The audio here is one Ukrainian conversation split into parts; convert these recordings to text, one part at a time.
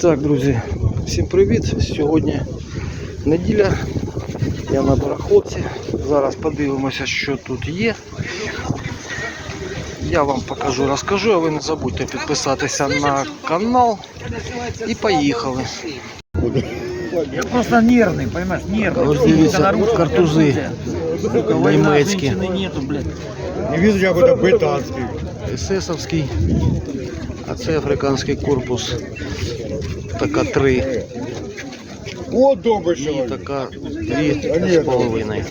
Так, друзі, всім привіт. Сьогодні неділя. Я на барахолці. Зараз подивимося, що тут є. Я вам покажу, розкажу, а ви не забудьте підписатися на канал. І поїхали. Я просто нервный, понимаешь, нервный. Ось дивіться, картузи німецькі. Женщины нету, блядь. Не вижу, як это британський. Есесовський, а це африканський корпус. Така три О, добрый і человек. така дві з половиною.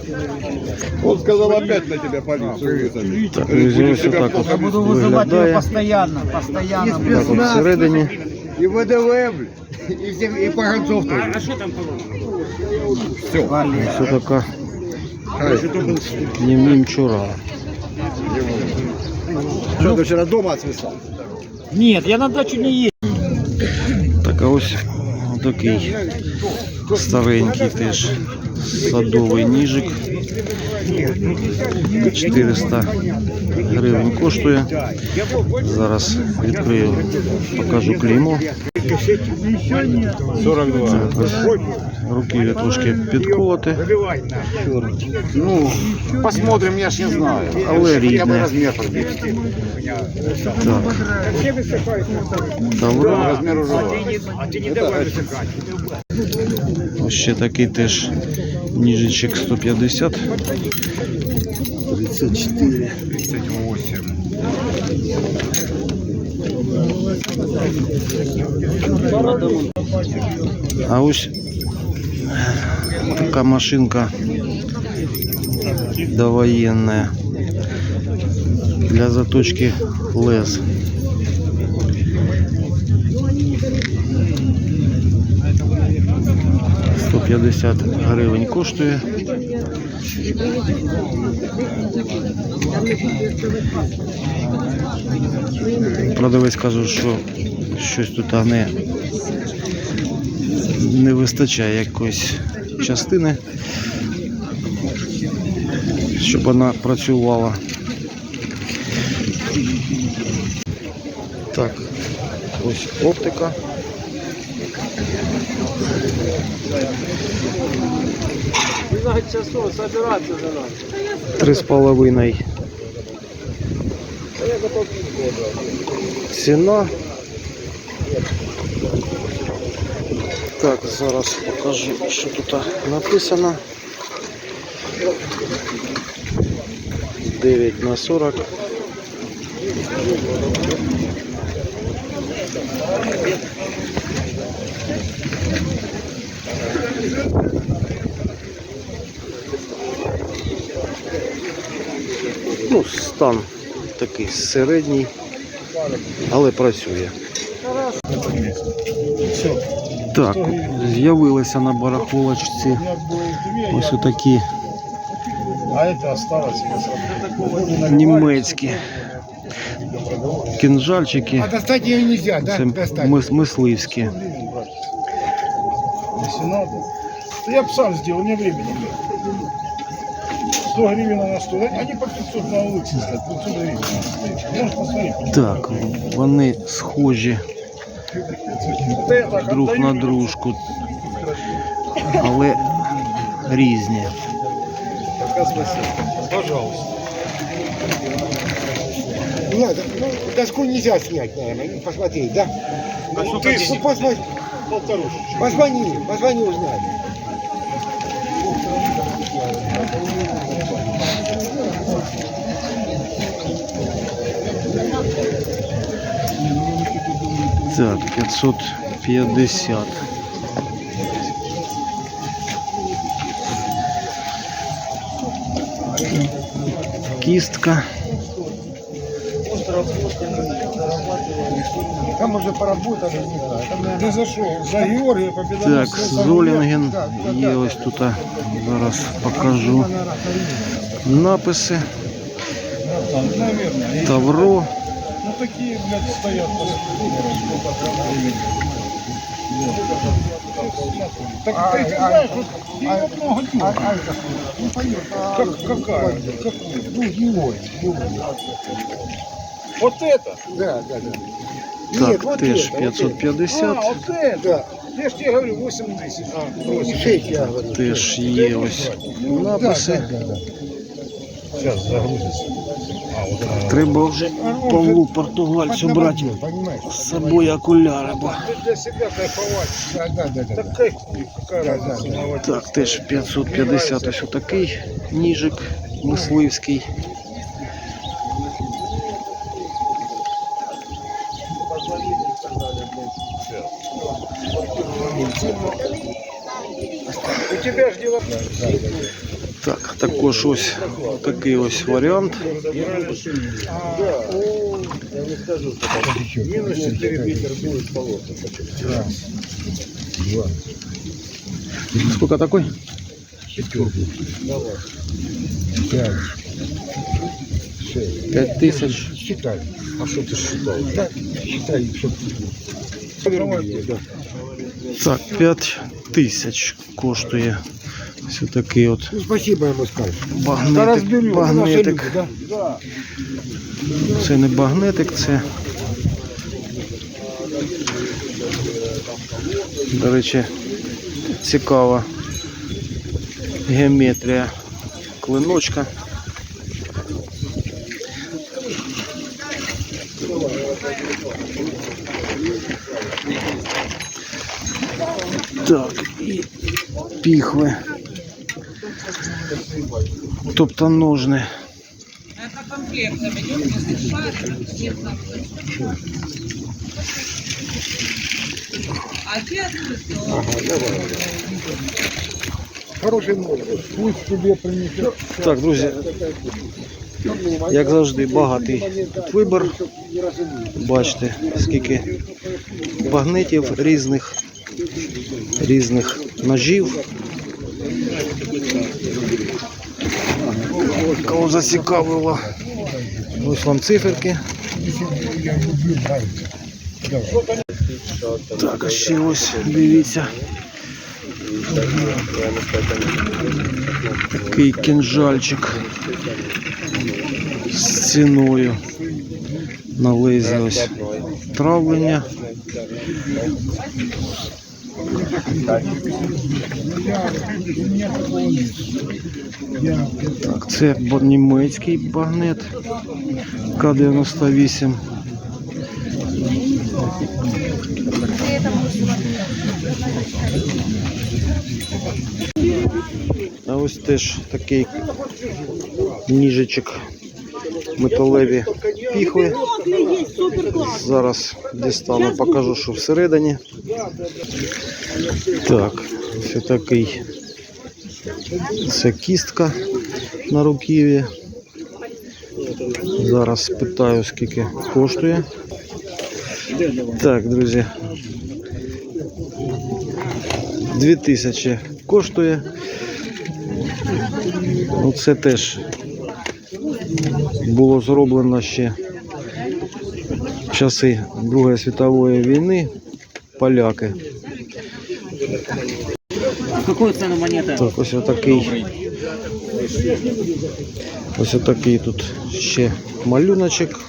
Он сказал опять на тебя полицию вызвать. Так, друзі, ось отак от Я буду вызывать его виглядає. постоянно, постоянно. буду. Так от всередині. И ВДВ, блядь. И, всех, и Погонцов тоже. А что там Все. Ось така німчура. Что, ты вчера дома отсвисал? Нет, я на дачу не еду. Так, а ось такий старенький теж садовий ніжик. 400 гривень коштує. Зараз відкрию, покажу клеймо. 42. Так, ось руки трошки підколоти, Ну, посмотрим, я ж не знаю. але рідне. Так. Тавро. Размер уже. Ще такий теж ніжичок 150. 34. 38. А ось така машинка довоенная для заточки лез. Сто п'ятдесят гривень коштує. Продавець каже, що щось тут не, не вистачає якоїсь частини, щоб вона працювала. Так, ось оптика. Три з половиною. Ціна. Так, зараз покажу, що тут написано. 9 на 40. Ну, стан такий середній, але працює. Так, з'явилися на барахолочці ось отакі німецькі кінжальчики. Це мисливські. Я бы сам сделал, мне времени. 100 гривен на стол. Они по 500 на улице стоят, 500 гривен. Можешь посмотреть. Так, вони схожі Да я так друг отдаю. на дружку, але різні. Пожалуйста. Нет, ну, доску нельзя снять, наверное. Ну, Посмотреть, да? А Ну, что ты, ты? ну, посмотри, Полторушечек. позвони, позвони, узнай. Так, 550. Кістка. Там уже поработали, не знаю. Там, наверное, Ты зашел за Георгия Победоносца. Так, Золінген. Є ось тут. Зараз покажу написи. Наверное. Тавро. Ну такие, блядь, стоят. Так ты знаешь, вот его много а, дней. ну, понятно. Как, какая? Какую? Ну, его. Вот это? Да, да, да. Так, вот теж это, вот 550. А, вот это. Я ж тебе говорю, 8 тысяч. А, 8. Шесть, я говорю. Теж є ось написи. Сейчас загрузится. Треба вже Павлу португальцю брати з собою окуляри, бо. Так теж 550 ось отакий ніжик мисливський. У тебя ж дело... Так, також ось такий ось варіант. Минус 4 метра будет полоса. Сколько такой? Пять. Шесть. 5 тисяч. Считай. А что ты считал? Так, считай, что Так, 5 тисяч коштує. Ось такий от Ну, спасибо ему скажешь. багнетик. багнетик. да? Це не багнетик, це. До речі, цікава геометрія клиночка. Так, і піхви. Тобто ножни. Это комплектом идет с там. А те. Хороший номер. Пусть тебе принесет. Так, друзі, як завжди, багатий тут вибір. Бачите, скільки багнетів різних, різних ножів. Кого зацікавило. Ось вам циферки. Так, а ще ось дивіться. Такий кінжальчик з ціною на лезі ось травлення. Так, це німецький багнет К-98. А ось теж такий ніжичок металеві піхви. Зараз дістану, покажу, що всередині. Так, ось такий. Це кістка на руків'ї. Зараз питаю, скільки коштує. Так, друзі. 2000 коштує. Ну, це теж було зроблено ще часи Другої світової війни. Поляки. Какую цену монета? Так, ось отакий. Ось отакий тут ще малюночок.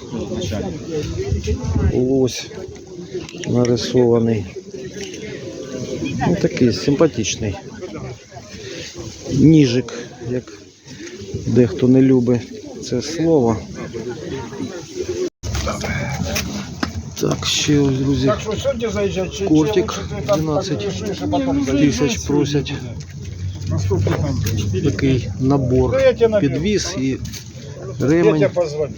Ось нарисований. Ну, такий симпатичний. Ніжик, як дехто не любить це слово. Так, ще ось, друзі, Так что сегодня заезжать? Че- Кортик че лучше ты там 12 подвешиваешь, а потом тисяч просять. Насколько там? Такий набор Ну, я тебе наберу. підвіз і Я ремень. тебе позвоню.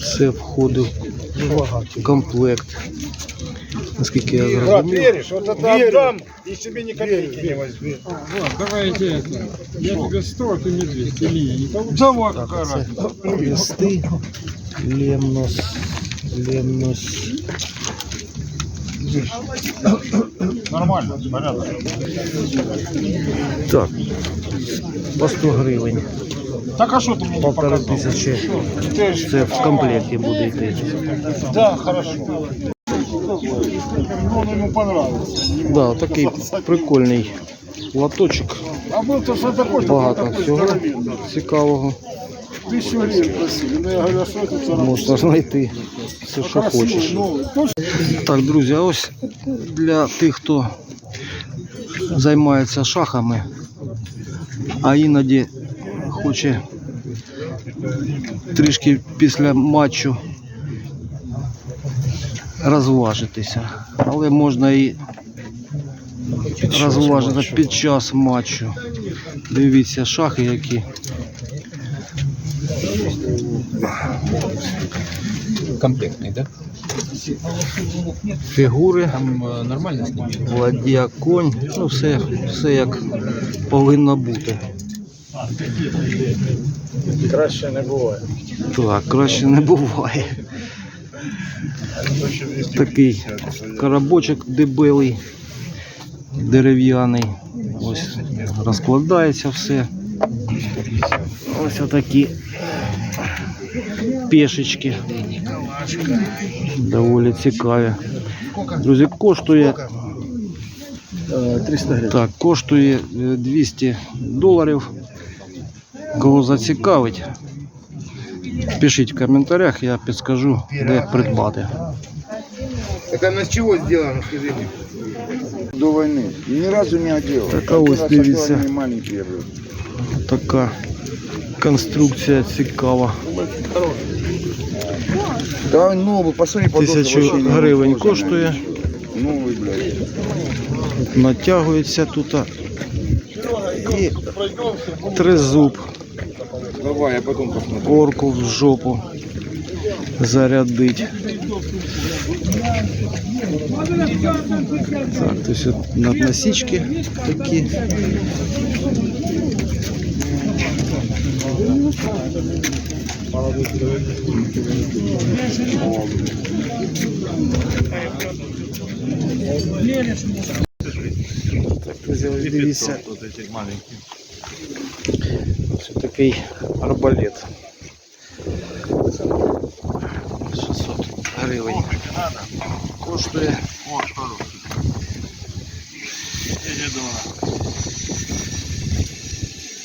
Все входив в комплект. Наскільки я Брат, зрозумів. веришь? Вот это отдам и себе ни копейки не возьму. Давайте это. Я тебе 100, а ты мне 200. Или не получится. Давай, Так, какая це разница. листи. Лемнос. Лемнос. Нормально, порядок. Так. По 100 гривень. Так а что ты мне Полтори показал? тисячі. Ты ж- Це в комплекті буде йти. Да, хорошо. Он ему понравился. Да, такий прикольний лоточок. А был то что такой, Багато такой всього здоровенный. цікавого. Тысячу гривен просили. Ну, я говорю, а что это за Можна знайти все, що Красивый, хочеш. новый. Точно? Так, друзі, а ось для тих, хто займається шахами, а іноді хоче трішки після матчу розважитися. Але можна і розважити під час матчу. Дивіться, шахи які. Комплектный, да? Фігури. Там э, нормально ними? Конь, ну все, все як повинно бути. Краще не буває. Так, краще не буває. Такий коробочок дебелий, дерев'яний. Ось розкладається все. Ось отакі пешечки. Доволі цікаві. Друзі, коштує 300 гривен. Так, коштує е, 200 доларів. Кого зацікавить, пишіть в коментарях, я підскажу, де придбати. Это она с чего сделано, скажи мне? До войны. Ни разу не одел. Так, а ось Один раз дивіться. одел, они маленькие были. Така конструкція цікава. Да, новый, посмотри, подошва Тисячу гривень коштує. Новый, блядь. Натягується тут. І тризуб, Давай, я потом посмотрю. корку в жопу зарядить. Так, то есть от надносички такі. Так, друзі, ось дивіться. Ось такий арбалет. 600 гривень. Коштує.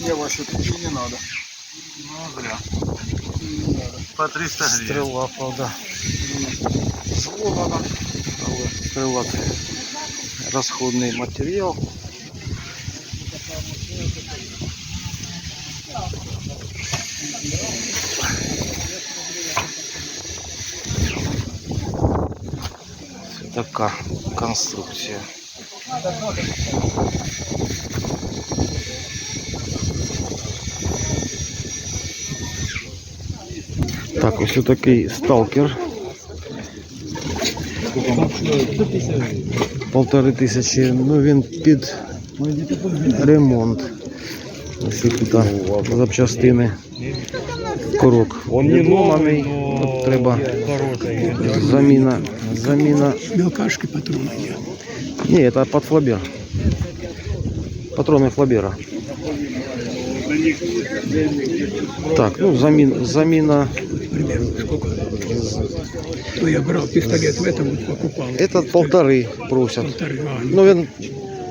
Я ваши ключи не надо. Ну, зря. По 300 гривен. Стрела, правда. Зло надо. Стрела расходный материал. Такая конструкция. Так, ось такий сталкер. Полтори тисячі, ну він під ремонт. Ось тут запчастини. Корок відломаний. От треба заміна. Заміна. Мелкашки патроны є. Ні, це під флабер. Патрони флабера. Так, ну заміна, заміна Примерно сколько? Ну, я брал пистолет в этом, вот покупал. Этот полторы просят. Полторы, а, Ну він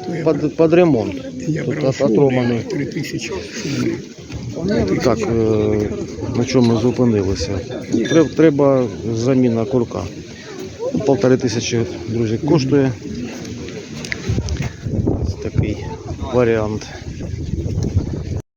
то я, під, під ремонт. я Тут брал отломаний. шумные, три тысячи шумные. Так, е, на чому ми зупинилися? Треба, треба заміна курка. Полтори тисячі, друзі, коштує. Ось такий варіант.